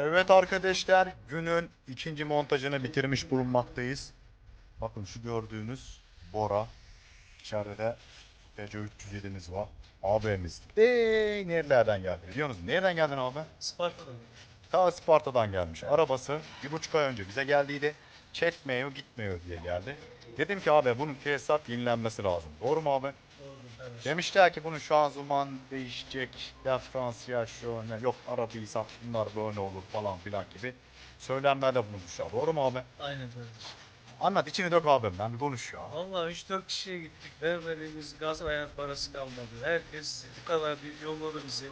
Evet arkadaşlar günün ikinci montajını bitirmiş bulunmaktayız. Bakın şu gördüğünüz Bora. İçeride de Peugeot 307'miz var. AB'miz. De nerelerden geldi biliyor musunuz? Nereden geldin abi? Sparta'da mı? Ta Sparta'dan gelmiş. Arabası bir buçuk ay önce bize geldiydi. Çekmiyor gitmiyor diye geldi. Dedim ki abi bunun tesisat yenilenmesi lazım. Doğru mu abi? Demişler ki bunun şanzıman değişecek, diferansiyel şu ne, yok arabiysa bunlar böyle olur falan filan gibi söylemlerde bulunmuşlar. Doğru mu abi? Aynen kardeşim. Anlat içini dök abim ben bir konuş ya. Valla 3-4 kişiye gittik. Vermediğimiz gaz hayat parası kalmadı. Herkes bu kadar bir yolladı bizi.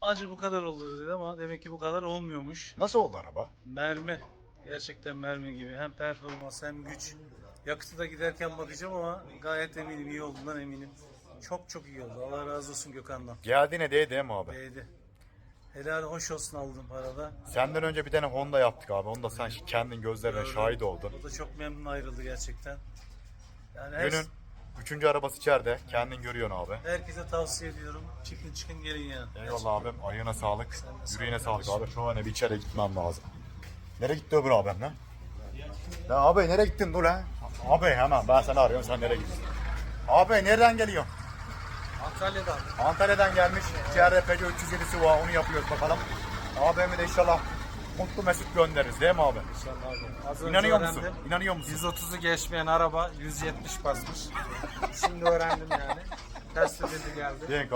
Acı bu kadar olur dedi ama demek ki bu kadar olmuyormuş. Nasıl oldu araba? Mermi. Gerçekten mermi gibi. Hem performans hem güç. Yakıtı da giderken bakacağım ama gayet eminim iyi olduğundan eminim. Çok çok iyi oldu. Allah razı olsun Gökhan'dan. Geldiğine değdi değil mi abi? Değdi. Helal hoş olsun aldım parada. Senden önce bir tane Honda yaptık abi. Onda sen kendin gözlerine Gördüm. şahit oldun. O da çok memnun ayrıldı gerçekten. Yani her, Günün üçüncü arabası içeride. Kendin görüyorsun abi. herkese tavsiye ediyorum. Çıkın çıkın gelin ya. Eyvallah abim. Ayağına sağlık. Yüreğine sağlık abi. Şu an bir içeri gitmem lazım. Nereye gitti öbür abim lan? Ya abi nereye gittin dur lan? Abi hemen ben seni arıyorum sen nereye gittin? Abi nereden geliyorsun? Antalya'dan. Antalya'dan gelmiş. Peugeot 307'si var. Onu yapıyoruz bakalım. Abimi de inşallah mutlu mesut göndeririz değil mi abi? İnşallah abi. Az önce İnanıyor musun? öğrendim. İnanıyor musun? 130'u geçmeyen araba 170 basmış. Şimdi öğrendim yani. Ters dedi geldi. Denk